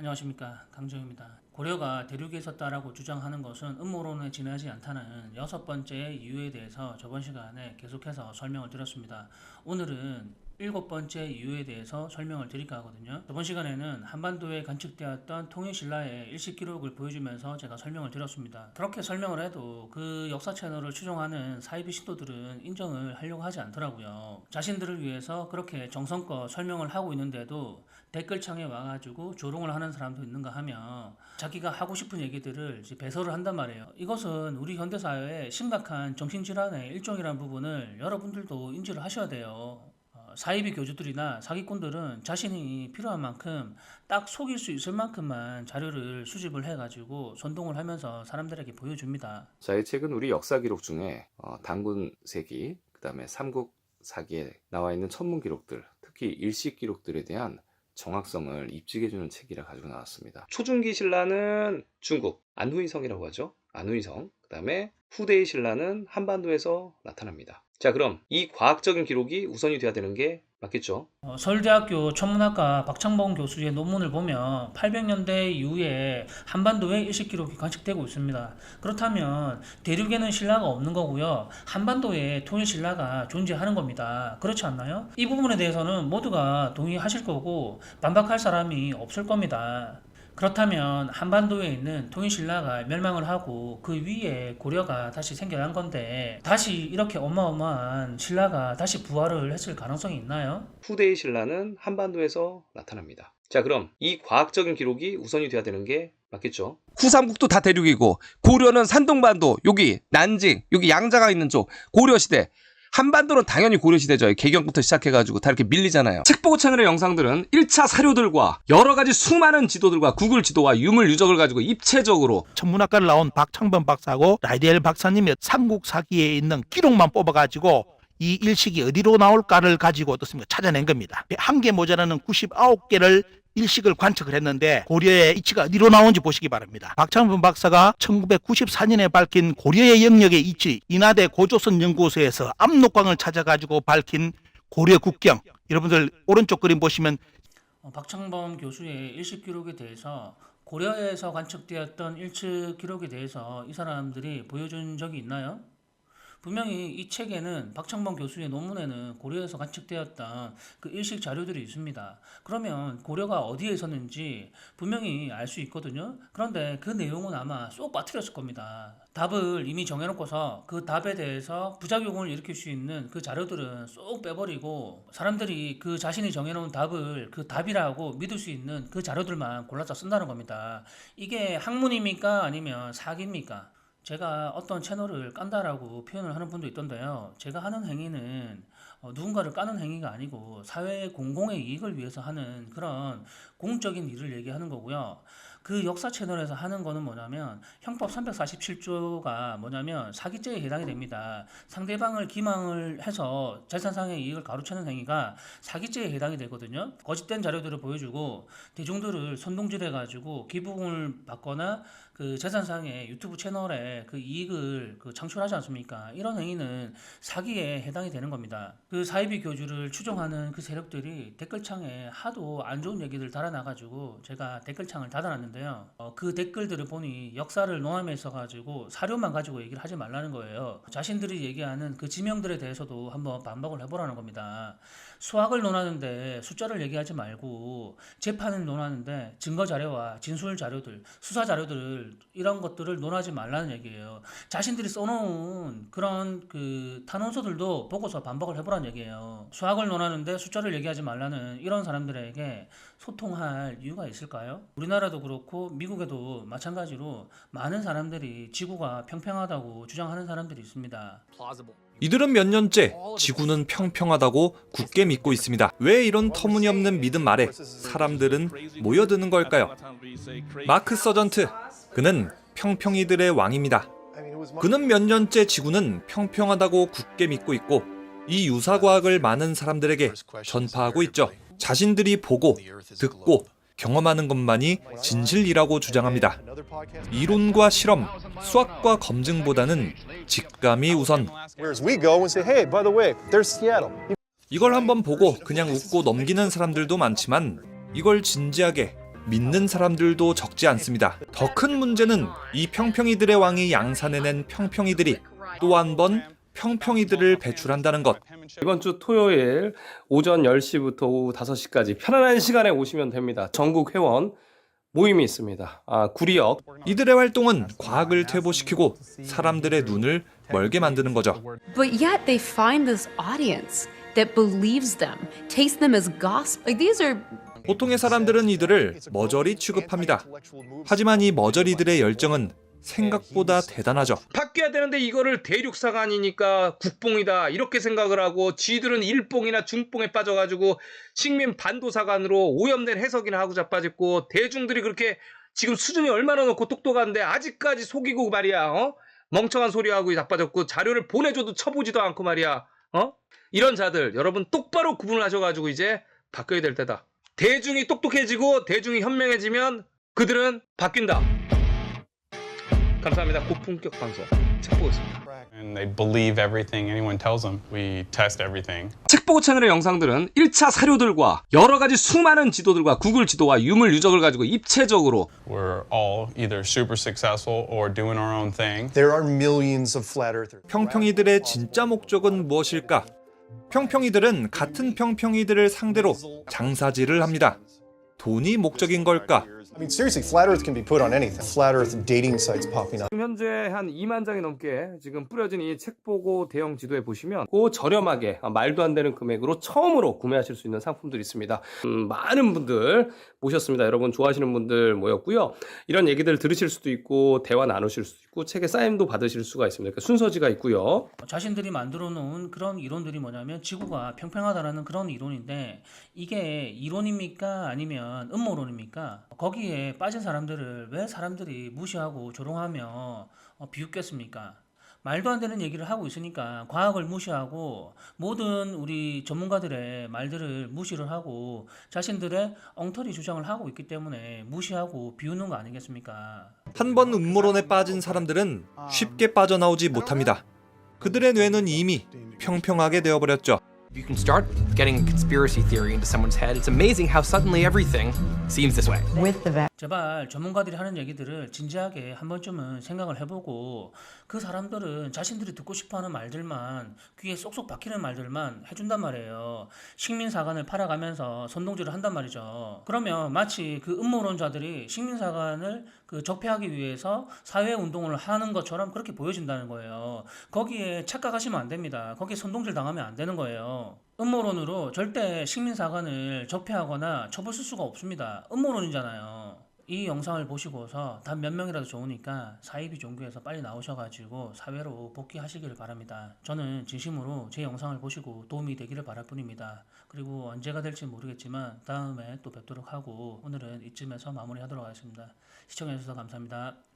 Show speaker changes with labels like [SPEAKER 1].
[SPEAKER 1] 안녕하십니까 강정입니다. 고려가 대륙에 있었다라고 주장하는 것은 음모론에 지나지 않다는 여섯 번째 이유에 대해서 저번 시간에 계속해서 설명을 드렸습니다. 오늘은 일곱 번째 이유에 대해서 설명을 드릴까 하거든요. 저번 시간에는 한반도에 관측되었던 통일신라의 일시 기록을 보여주면서 제가 설명을 드렸습니다. 그렇게 설명을 해도 그 역사 채널을 추종하는 사이비 신도들은 인정을 하려고 하지 않더라고요. 자신들을 위해서 그렇게 정성껏 설명을 하고 있는데도 댓글창에 와가지고 조롱을 하는 사람도 있는가 하며 자기가 하고 싶은 얘기들을 배설을 한단 말이에요. 이것은 우리 현대사회의 심각한 정신질환의 일종이라는 부분을 여러분들도 인지를 하셔야 돼요. 어, 사이비 교주들이나 사기꾼들은 자신이 필요한 만큼 딱 속일 수 있을 만큼만 자료를 수집을 해가지고 선동을 하면서 사람들에게 보여줍니다.
[SPEAKER 2] 자, 이 책은 우리 역사 기록 중에 어, 단군 세기, 그 다음에 삼국 사기에 나와 있는 천문 기록들, 특히 일식 기록들에 대한 정확성을 입증해주는 책이라 가지고 나왔습니다. 초중기 신라는 중국 안후이성이라고 하죠. 안후이성. 그 다음에 후대의 신라는 한반도에서 나타납니다. 자, 그럼 이 과학적인 기록이 우선이 돼야 되는 게 맞겠죠?
[SPEAKER 1] 어, 서울대학교 천문학과 박창범 교수의 논문을 보면 800년대 이후에 한반도에 일식 기록이 관측되고 있습니다. 그렇다면 대륙에는 신라가 없는 거고요. 한반도에 통일 신라가 존재하는 겁니다. 그렇지 않나요? 이 부분에 대해서는 모두가 동의하실 거고 반박할 사람이 없을 겁니다. 그렇다면 한반도에 있는 통일신라가 멸망을 하고 그 위에 고려가 다시 생겨난 건데 다시 이렇게 어마어마한 신라가 다시 부활을 했을 가능성이 있나요?
[SPEAKER 2] 후대의 신라는 한반도에서 나타납니다. 자, 그럼 이 과학적인 기록이 우선이 돼야 되는 게 맞겠죠?
[SPEAKER 3] 후삼국도 다 대륙이고 고려는 산동반도 여기 난징 여기 양자가 있는 쪽 고려시대 한반도는 당연히 고려시대죠. 개경부터 시작해가지고 다 이렇게 밀리잖아요. 책 보고 채널의 영상들은 1차 사료들과 여러 가지 수많은 지도들과 구글 지도와 유물 유적을 가지고 입체적으로
[SPEAKER 4] 천문학과를 나온 박창범 박사하고 라이디엘 박사님이 삼국 사기에 있는 기록만 뽑아가지고 이 일식이 어디로 나올까를 가지고 어떻습니까? 찾아낸 겁니다. 한 개 모자라는 99개를 일식을 관측을 했는데 고려의 이치가 어디로 나온지 보시기 바랍니다. 박창범 박사가 1994년에 밝힌 고려의 영역의 이치 인하대 고조선 연구소에서 압록강을 찾아가지고 밝힌 고려 국경 여러분들 오른쪽 그림 보시면
[SPEAKER 1] 어, 박창범 교수의 일식 기록에 대해서 고려에서 관측되었던 일측 기록에 대해서 이 사람들이 보여준 적이 있나요? 분명히 이 책에는 박창범 교수의 논문에는 고려에서 관측되었던 그 일식 자료들이 있습니다. 그러면 고려가 어디에 있었는지 분명히 알 수 있거든요. 그런데 그 내용은 아마 쏙 빠뜨렸을 겁니다. 답을 이미 정해놓고서 그 답에 대해서 부작용을 일으킬 수 있는 그 자료들은 쏙 빼버리고 사람들이 그 자신이 정해놓은 답을 그 답이라고 믿을 수 있는 그 자료들만 골라서 쓴다는 겁니다. 이게 학문입니까? 아니면 사기입니까? 제가 어떤 채널을 깐다라고 표현을 하는 분도 있던데요. 제가 하는 행위는 어, 누군가를 까는 행위가 아니고 사회의 공공의 이익을 위해서 하는 그런 공적인 일을 얘기하는 거고요. 그 역사 채널에서 하는 거는 뭐냐면 형법 347조가 뭐냐면 사기죄에 해당이 됩니다. 상대방을 기망을 해서 재산상의 이익을 가로채는 행위가 사기죄에 해당이 되거든요. 거짓된 자료들을 보여주고 대중들을 선동질해 가지고 기부금을 받거나 그 재산상의 유튜브 채널에 그 이익을 그 창출하지 않습니까? 이런 행위는 사기에 해당이 되는 겁니다. 그 사이비 교주를 추종하는 그 세력들이 댓글창에 하도 안 좋은 얘기들 달아나가지고 제가 댓글창을 닫아놨는데요. 어, 그 댓글들을 보니 역사를 농함에 있어가지고 사료만 가지고 얘기를 하지 말라는 거예요. 자신들이 얘기하는 그 지명들에 대해서도 한번 반박을 해보라는 겁니다. 수학을 논하는데 숫자를 얘기하지 말고 재판을 논하는데 증거 자료와 진술 자료들, 수사 자료들을 이런 것들을 논하지 말라는 얘기예요. 자신들이 써놓은 그런 그 탄원서들도 보고서 반박을 해보라는 얘기예요. 수학을 논하는데 숫자를 얘기하지 말라는 이런 사람들에게 소통할 이유가 있을까요? 우리나라도 그렇고 미국에도 마찬가지로 많은 사람들이 지구가 평평하다고 주장하는 사람들이 있습니다.
[SPEAKER 5] 이들은 몇 년째 지구는 평평하다고 굳게 믿고 있습니다. 왜 이런 터무니없는 믿음 아래 사람들은 모여드는 걸까요? 마크 서전트, 그는 평평이들의 왕입니다. 그는 몇 년째 지구는 평평하다고 굳게 믿고 있고 이 유사과학을 많은 사람들에게 전파하고 있죠. 자신들이 보고 듣고 경험하는 것만이 진실이라고 주장합니다. 이론과 실험, 수학과 검증보다는 직감이 우선.
[SPEAKER 6] Whereas we go and say, hey, by the way, there's Seattle.
[SPEAKER 5] 이걸 한번 보고 그냥 웃고 넘기는 사람들도 많지만 이걸 진지하게 믿는 사람들도 적지 않습니다. 더 큰 문제는 이 평평이들의 왕이 양산해낸 평평이들이 또 한 번 평평이들을 배출한다는 것.
[SPEAKER 7] 이번 주 토요일 오전 10시부터 오후 5시까지 편안한 시간에 오시면 됩니다. 전국 회원 모임이 있습니다. 아, 구리역
[SPEAKER 5] 이들의 활동은 과학을 퇴보시키고 사람들의 눈을 멀게 만드는 거죠.
[SPEAKER 8] But yet they find this audience that believes them, takes them as gospel. Like these are
[SPEAKER 5] 보통의 사람들은 이들을 머저리 취급합니다. 하지만 이 머저리들의 열정은 생각보다 대단하죠.
[SPEAKER 3] 바뀌어야 되는데 이거를 대륙사가 아니니까 국뽕이다 이렇게 생각을 하고 지들은 일뽕이나 중뽕에 빠져가지고 식민 반도사관으로 오염된 해석이나 하고 자빠졌고 대중들이 그렇게 지금 수준이 얼마나 높고 똑똑한데 아직까지 속이고 말이야 어? 멍청한 소리하고 자빠졌고 자료를 보내줘도 쳐보지도 않고 말이야 어? 이런 자들 여러분 똑바로 구분을 하셔가지고 이제 바뀌어야 될 때다 대중이 똑똑해지고 대중이 현명해지면 그들은 바뀐다 감사합니다 고품격 방송 책 보겠습니다
[SPEAKER 9] and they believe everything anyone tells them. We test everything.
[SPEAKER 3] 책보고 채널의 영상들은 1차 사료들과 여러 가지 수많은 지도들과 구글 지도와 유물 유적을 가지고 입체적으로
[SPEAKER 9] We're all either super successful or doing our own thing.
[SPEAKER 6] There are millions of flat earthers.
[SPEAKER 5] 평평이들의 진짜 목적은 무엇일까? 평평이들은 같은 평평이들을 상대로 장사질을 합니다. 돈이 목적인 걸까?
[SPEAKER 6] I mean, seriously, flat earth can be put on anything. Flat earth dating sites popping up.
[SPEAKER 7] 지금 현재 한 2만 장이 넘게 지금 뿌려진 이 책 보고 대형 지도에 보시면 고 저렴하게 아, 말도 안 되는 금액으로 처음으로 구매하실 수 있는 상품들이 있습니다. 음, 많은 분들 모셨습니다. 여러분 좋아하시는 분들 모였고요. 이런 얘기들 들으실 수도 있고 대화 나누실 수도 있고 책의 사인도 받으실 수가 있습니다. 그러니까 순서지가 있고요.
[SPEAKER 1] 자신들이 만들어 놓은 그런 이론들이 뭐냐면 지구가 평평하다라는 그런 이론인데 이게 이론입니까 아니면 음모론입니까? 거기 에 빠진 사람들을 왜 사람들이 무시하고 조롱하며 어, 비웃겠습니까? 말도 안 되는 얘기를 하고 있으니까 과학을 무시하고 모든 우리 전문가들의 말들을 무시를 하고 자신들의 엉터리 주장을 하고 있기 때문에 무시하고 비웃는 거 아니겠습니까?
[SPEAKER 5] 한 번 음모론에 빠진 사람들은 쉽게 빠져나오지 못합니다. 그들의 뇌는 이미 평평하게 되어버렸죠.
[SPEAKER 10] You can start getting a conspiracy theory into someone's head. It's amazing how suddenly everything seems this way.
[SPEAKER 1] 제발 전문가들이 하는 얘기들을 진지하게 한 번쯤은 생각을 해보고 그 사람들은 자신들이 듣고 싶어하는 말들만 귀에 쏙쏙 박히는 말들만 해준단 말이에요. 식민사관을 팔아가면서 선동질을 한단 말이죠. 그러면 마치 그 음모론자들이 식민사관을 그 적폐하기 위해서 사회운동을 하는 것처럼 그렇게 보여진다는 거예요. 거기에 착각하시면 안 됩니다. 거기에 선동질 당하면 안 되는 거예요. 음모론으로 절대 식민사관을 적폐하거나 처벌 쓸 수가 없습니다. 음모론이잖아요. 이 영상을 보시고서 단 몇 명이라도 좋으니까 사이비 종교에서 빨리 나오셔가지고 사회로 복귀하시기를 바랍니다. 저는 진심으로 제 영상을 보시고 도움이 되기를 바랄 뿐입니다. 그리고 언제가 될지 모르겠지만 다음에 또 뵙도록 하고 오늘은 이쯤에서 마무리하도록 하겠습니다. 시청해주셔서 감사합니다.